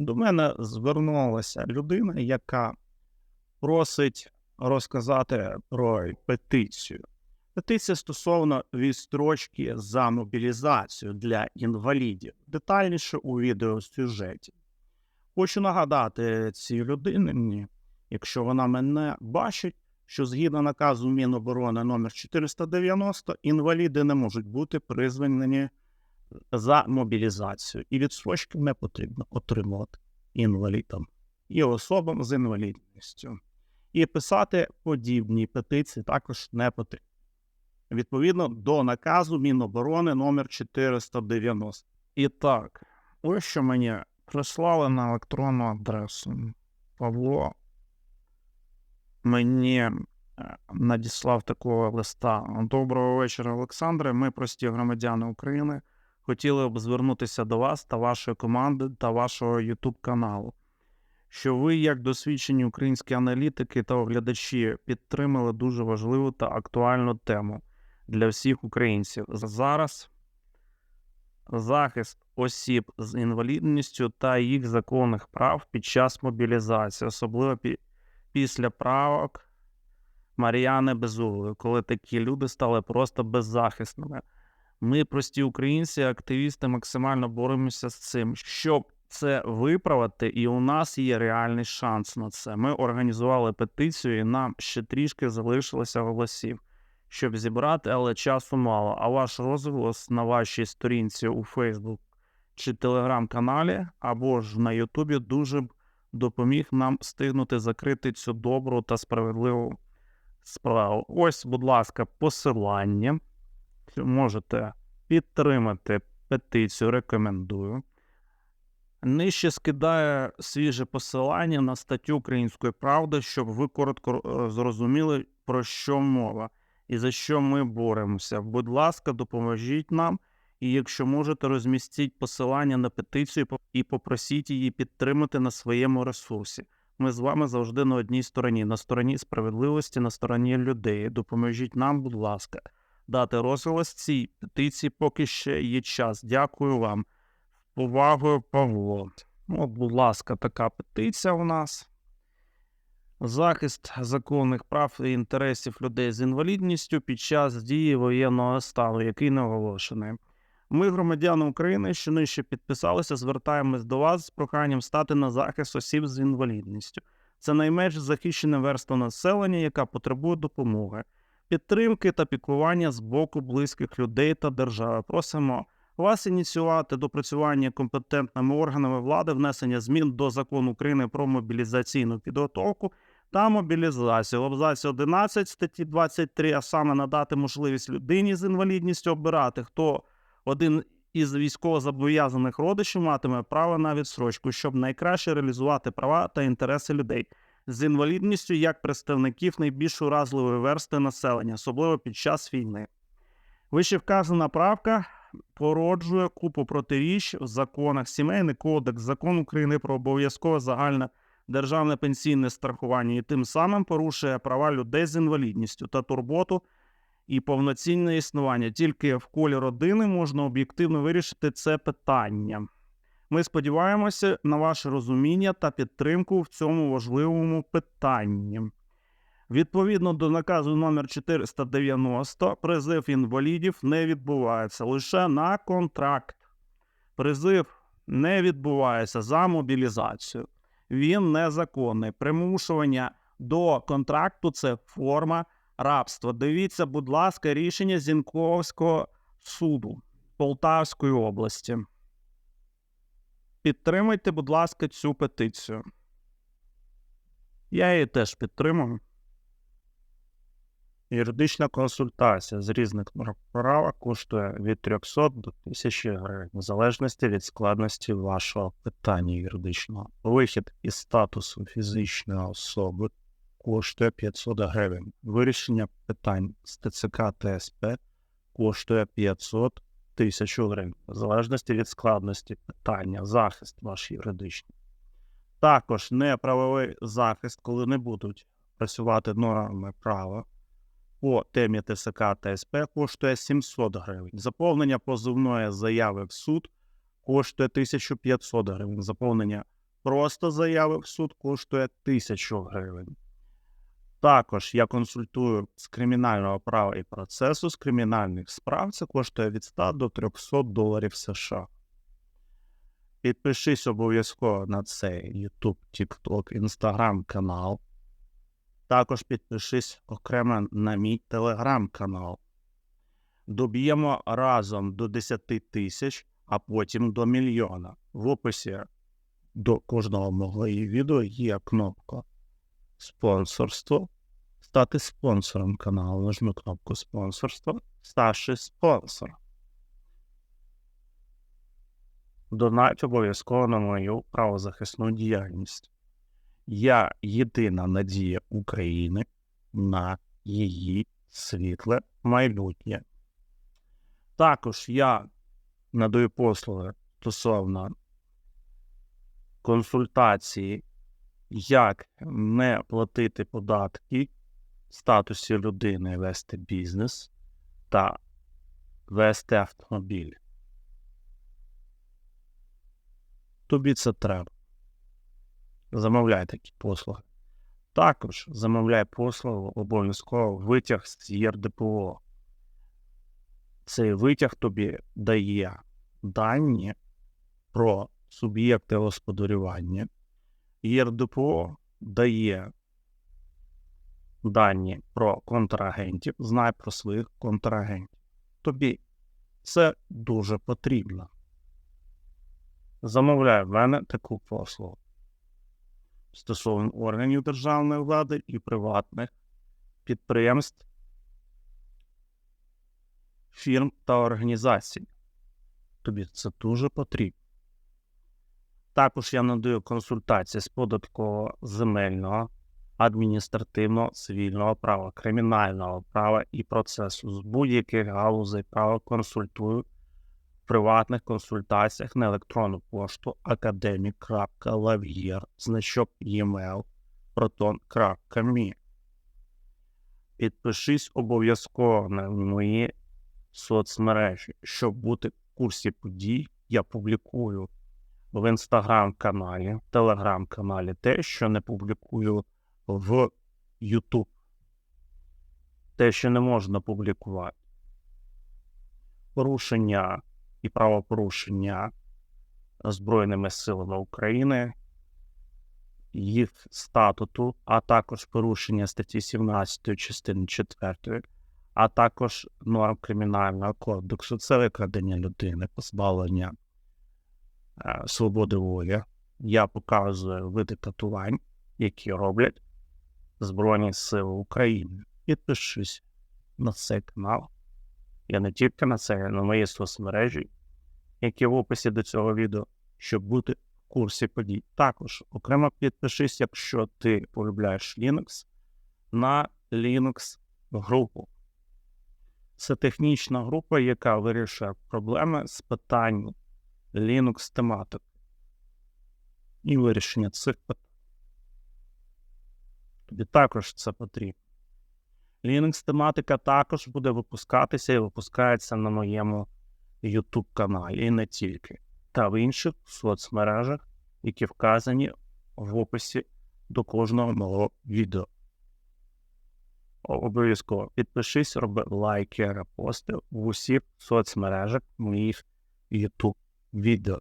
До мене звернулася людина, яка просить розказати про петицію. Петиція стосовно відстрочки за мобілізацію для інвалідів. Детальніше у відеосюжеті. Хочу нагадати цій людині, якщо вона мене бачить, що згідно наказу Міноборони номер 490 інваліди не можуть бути призвані за мобілізацію, і відстрочки не потрібно отримувати інвалідам і особам з інвалідністю. І писати подібні петиції також не потрібно. Відповідно до наказу Міноборони номер 490. І так, ось що мені прислали на електронну адресу. Павло мені е, надіслав такого листа. Доброго вечора, Олександре. Ми, прості громадяни України, хотіли б звернутися до вас та вашої команди та вашого YouTube каналу. Що ви, як досвідчені українські аналітики та оглядачі, підтримали дуже важливу та актуальну тему для всіх українців. Зараз захист осіб з інвалідністю та їх законних прав під час мобілізації, особливо пі- після правок Мар'яни Безуглої, коли такі люди стали просто беззахисними. Ми, прості українці, активісти, максимально боремося з цим, щоб це виправити, і у нас є реальний шанс на це. Ми організували петицію, і нам ще трішки залишилося голосів, щоб зібрати, але часу мало. А ваш розголос на вашій сторінці у Facebook чи телеграм-каналі або ж на Ютубі дуже б допоміг нам встигнути закрити цю добру та справедливу справу. Ось, будь ласка, посилання. Можете підтримати петицію, рекомендую. Нижче скидає свіже посилання на статтю Української правди, щоб ви коротко е, зрозуміли, про що мова і за що ми боремося. Будь ласка, допоможіть нам. І якщо можете, розмістіть посилання на петицію і попросіть її підтримати на своєму ресурсі. Ми з вами завжди на одній стороні, на стороні справедливості, на стороні людей. Допоможіть нам, будь ласка, дати розголос цій петиції, поки ще є час. Дякую вам. Повагою, Павло. Ну, будь ласка, така петиція у нас. Захист законних прав і інтересів людей з інвалідністю під час дії воєнного стану, який не оголошений. Ми, громадяни України, що нижче підписалися, звертаємось до вас з проханням стати на захист осіб з інвалідністю. Це найменш захищена верства населення, яка потребує допомоги, підтримки та піклування з боку близьких людей та держави. Просимо вас ініціювати допрацювання компетентними органами влади внесення змін до закону України про мобілізаційну підготовку та мобілізацію. В абзаці 11 статті 23, а саме надати можливість людині з інвалідністю обирати, хто один із військовозобов'язаних родичів матиме право на відсрочку, щоб найкраще реалізувати права та інтереси людей з інвалідністю як представників найбільш уразливої версти населення, особливо під час війни. Вищевказана правка породжує купу протиріч в законах Сімейний кодекс, закон України про обов'язкове загальне державне пенсійне страхування і тим самим порушує права людей з інвалідністю та турботу і повноцінне існування. Тільки в колі родини можна об'єктивно вирішити це питання. Ми сподіваємося на ваше розуміння та підтримку в цьому важливому питанні. Відповідно до наказу номер 490, призив інвалідів не відбувається лише на контракт. Призив не відбувається за мобілізацію. Він незаконний. Примушування до контракту це форма рабства. Дивіться, будь ласка, рішення Зінковського суду Полтавської області. Підтримайте, будь ласка, цю петицію. Я її теж підтримую. Юридична консультація з різних права коштує від 300 до 1000 гривень, в залежності від складності вашого питання юридичного. Вихід із статусу фізичної особи коштує 500 гривень. Вирішення питань з ТЦК ТСП коштує 500 тисяч гривень, в залежності від складності питання, захист ваш юридичний. Також неправовий захист, коли не будуть працювати нормами права по темі ТСК та СП коштує 700 гривень. Заповнення позовної заяви в суд коштує 1500 гривень. Заповнення Просто заяви в суд коштує тисячу гривень. Також я консультую з кримінального права і процесу з кримінальних справ. Це коштує від 100 до 300 доларів США. Підпишись обов'язково на цей YouTube, TikTok, Instagram канал. Також підпишись окремо на мій телеграм-канал. Доб'ємо разом до 10 тисяч, а потім до мільйона. В описі до кожного мого відео є кнопка спонсорство. Стати спонсором каналу. Нажми кнопку спонсорство. Ставши спонсором. Донать обов'язково на мою правозахисну діяльність. Я єдина надія України на її світле майбутнє. Також я надаю послуги стосовно консультації, як не платити податки в статусі людини вести бізнес та вести автомобіль. Тобі це треба. Замовляй такі послуги. Також замовляй послугу обов'язково витяг з ЄРДПО. Цей витяг тобі дає дані про суб'єкти господарювання. ЄРДПО дає дані про контрагентів, знай про своїх контрагентів. Тобі це дуже потрібно. Замовляй в мене таку послугу стосовно органів державної влади і приватних підприємств, фірм та організацій. Тобі це дуже потрібно. Також я надаю консультації з податкового, земельного, адміністративного, цивільного права, кримінального права і процесу з будь-яких галузей права консультую в приватних консультаціях на електронну пошту academic.lavier, значок e-mail, proton.me. Підпишись обов'язково на мої соцмережі, щоб бути в курсі подій, я публікую в інстаграм-каналі, телеграм-каналі те, що не публікую в YouTube. Те, що не можна публікувати. Порушення і правопорушення Збройними силами України, їх статуту, а також порушення статті 17 частини 4, а також норм Кримінального кодексу це викрадення людини, позбавлення свободи волі. Я показую види катувань, які роблять Збройні Сили України. Підпишись на цей канал. Я не тільки на це, а на мої соцмережі, які в описі до цього відео, щоб бути в курсі подій. Також окремо підпишись, якщо ти полюбляєш Linux, на Linux групу. Це технічна група, яка вирішує проблеми з питань Linux тематики і вирішення цих питань. Тобі також це потрібно. Linux тематика також буде випускатися і випускається на моєму YouTube каналі, і не тільки, та в інших соцмережах, які вказані в описі до кожного мого відео. Обов'язково підпишись, роби лайки, репости в усіх соцмережах моїх YouTube відео.